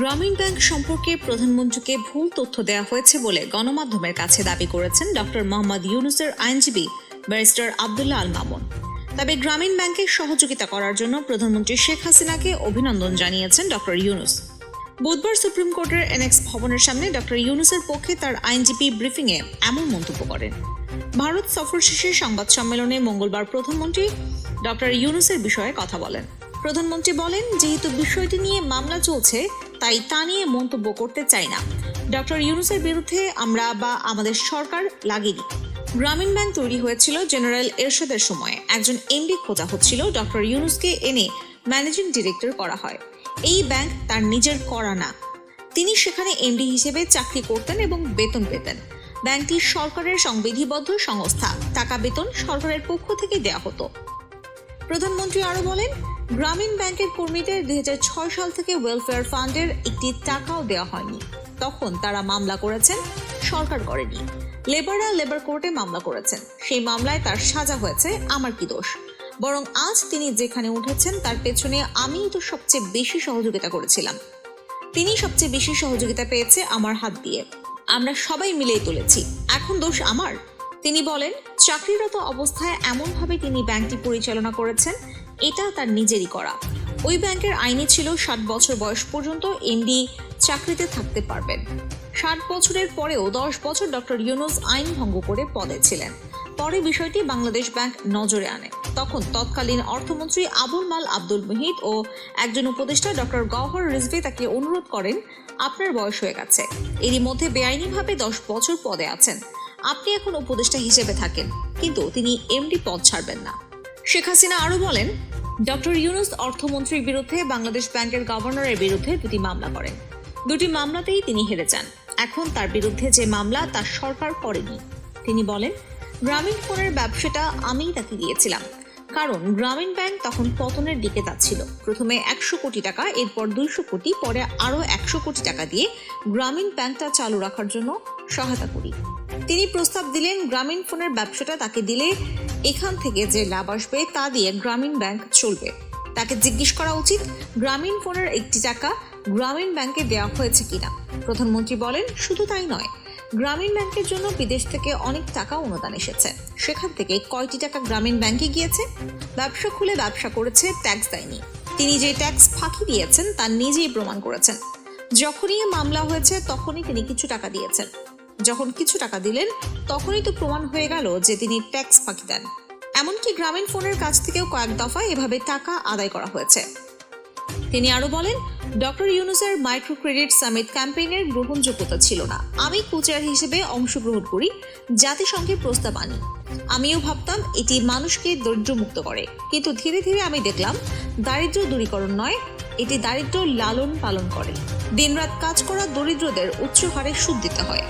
গ্রামীণ ব্যাংক সম্পর্কে প্রধানমন্ত্রীকে ভুল তথ্য দেওয়া হয়েছে বলে গণমাধ্যমের কাছে দাবি করেছেন ডক্টর মোহাম্মদ ইউনুসের আইনজীবী ব্যারিস্টার আবদুল্লাহ আল মামুন। তবে গ্রামীণ ব্যাংকের সহযোগিতা করার জন্য প্রধানমন্ত্রী শেখ হাসিনাকে অভিনন্দন জানিয়েছেন ডক্টর ইউনুস। বুধবার সুপ্রিম কোর্টের এনএক্স ভবনের সামনে ডক্টর ইউনুসের পক্ষে তার আইনজীবী ব্রিফিংয়ে এমন মন্তব্য করেন। ভারত সফর শেষে সংবাদ সম্মেলনে মঙ্গলবার প্রধানমন্ত্রী ডক্টর ইউনুসের বিষয়ে কথা বলেন। প্রধানমন্ত্রী বলেন, যেহেতু বিষয়টি নিয়ে মামলা চলছে তাই তা নিয়ে মন্তব্য করতে চাই না। ডক্টর ইউনুসের বিরুদ্ধে আমরা বা আমাদের সরকার লাগেনি। গ্রামীণ ব্যাংক তৈরি হয়েছিল জেনারেল এরশাদের সময়। একজন এমডি খোঁজা হচ্ছিল ডক্টর ইউনুসকে এনে ম্যানেজিং ডিরেক্টর করা হয়। এই ব্যাংক তার নিজের করা না। তিনি সেখানে এমডি হিসেবে চাকরি করতেন এবং বেতন পেতেন। ব্যাংকটি সরকারের সংবিধিবদ্ধ সংস্থা। টাকা বেতন সরকারের পক্ষ থেকে দেওয়া হতো। প্রধানমন্ত্রী আরও বলেন, গ্রামীণ ব্যাংকের কর্মীদের দুই সাল থেকে ওয়েলফেয়ার ফান্ডের একটি টাকাও দেওয়া হয়নি। তখন তারা মামলা করেছেন, সরকার করেনি। লেবাররা লেবার কোর্টে মামলা করেছেন। সেই মামলায় তার সাজা হয়েছে, আমার কি দোষ? বরং আজ তিনি যেখানে উঠেছেন, তার পেছনে আমিই তো সবচেয়ে বেশি সহযোগিতা করেছিলাম। তিনি সবচেয়ে বেশি সহযোগিতা পেয়েছে আমার হাত দিয়ে। আমরা সবাই মিলেই তুলেছি। এখন দোষ আমার? তিনি বলেন, চাকরিরত অবস্থায় এমনভাবে তিনি ব্যাংকটি পরিচালনা করেছেন এটা তার নিজেরই করা। ওই ব্যাংকের আইনে ছিল ষাট বছর বয়স পর্যন্ত এমডি চাকরিতে থাকতে পারবেন। ষাট বছরের পরেও দশ বছর ডক্টর ইউনুস আইন ভঙ্গ করে পদে ছিলেন। পরে বিষয়টি বাংলাদেশ ব্যাংক নজরে আনে। তখন তৎকালীন অর্থমন্ত্রী আবুল মাল আব্দুল মুহিত ও একজন উপদেষ্টা ডক্টর গহর রিজভি তাকে অনুরোধ করেন, আপনার বয়স হয়ে গেছে। এরই মধ্যে বেআইনিভাবে দশ বছর পদে আছেন। আপনি এখন উপদেষ্টা হিসেবে থাকেন, কিন্তু তিনি এমডি পদ ছাড়বেন না। শেখ হাসিনা আরও বলেন, ডক্টর ইউনুস অর্থমন্ত্রীর বিরুদ্ধে বাংলাদেশ ব্যাংকের গভর্নরের বিরুদ্ধে দুটি মামলা করেন। দুটি মামলাতেই তিনি হেরে যান। এখন তার বিরুদ্ধে যে মামলা তার সরকার করেনি। তিনি বলেন, গ্রামীণ ফোনের ব্যবসাটা আমিই তাকে দিয়েছিলাম। কারণ গ্রামীণ ব্যাংক তখন পতনের দিকে যাচ্ছিল। প্রথমে একশো কোটি টাকা, এরপর দুইশো কোটি, পরে আরও একশো কোটি টাকা দিয়ে গ্রামীণ ব্যাংকটা চালু রাখার জন্য সহায়তা করি। তিনি প্রস্তাব দিলেন, গ্রামীণ ফোনের ব্যবসাটা তাকে দিলে এখান থেকে যে লাভ আসবে তা দিয়ে গ্রামীণ ব্যাংক চলবে। তাকে জিজ্ঞেস করা উচিত, গ্রামীণ ফোনের একটি টাকা গ্রামীণ ব্যাংকে দেওয়া হয়েছে কিনা? প্রধানমন্ত্রী বলেন, শুধু তাই নয় গ্রামীণ ব্যাংকের জন্য বিদেশ থেকে অনেক টাকা অনুদান এসেছে। সেখান থেকে কয়টি টাকা গ্রামীণ ব্যাংকে গিয়েছে? ব্যবসা খুলে ব্যবসা করেছে ট্যাক্স দেয়নি। তিনি যে ট্যাক্স ফাঁকি দিয়েছেন, তা নিজেই প্রমাণ করেছেন। যখনই মামলা হয়েছে, তখনই তিনি কিছু টাকা দিয়েছেন। যখন কিছু টাকা দিলেন, তখনই তো প্রমাণ হয়ে গেল যে তিনি ট্যাক্স ফাঁকি দেন। এমনকি গ্রামীণ ফোনের কাছ থেকেও কয়েক দফায় এভাবে টাকা আদায় করা হয়েছে। তিনি আরও বলেন, ডক্টর ইউনুসের মাইক্রো ক্রেডিট সামিট ক্যাম্পেইনের গ্রহণযোগ্যতা ছিল না। আমি কোচার হিসেবে অংশগ্রহণ করি, জাতিসংঘের প্রস্তাব আনি। আমিও ভাবতাম এটি মানুষকে দরিদ্রমুক্ত করে। কিন্তু ধীরে ধীরে আমি দেখলাম, দারিদ্র দূরীকরণ নয়, এটি দারিদ্র লালন পালন করে। দিনরাত কাজ করা দরিদ্রদের উচ্চ হারে সুদ দিতে হয়।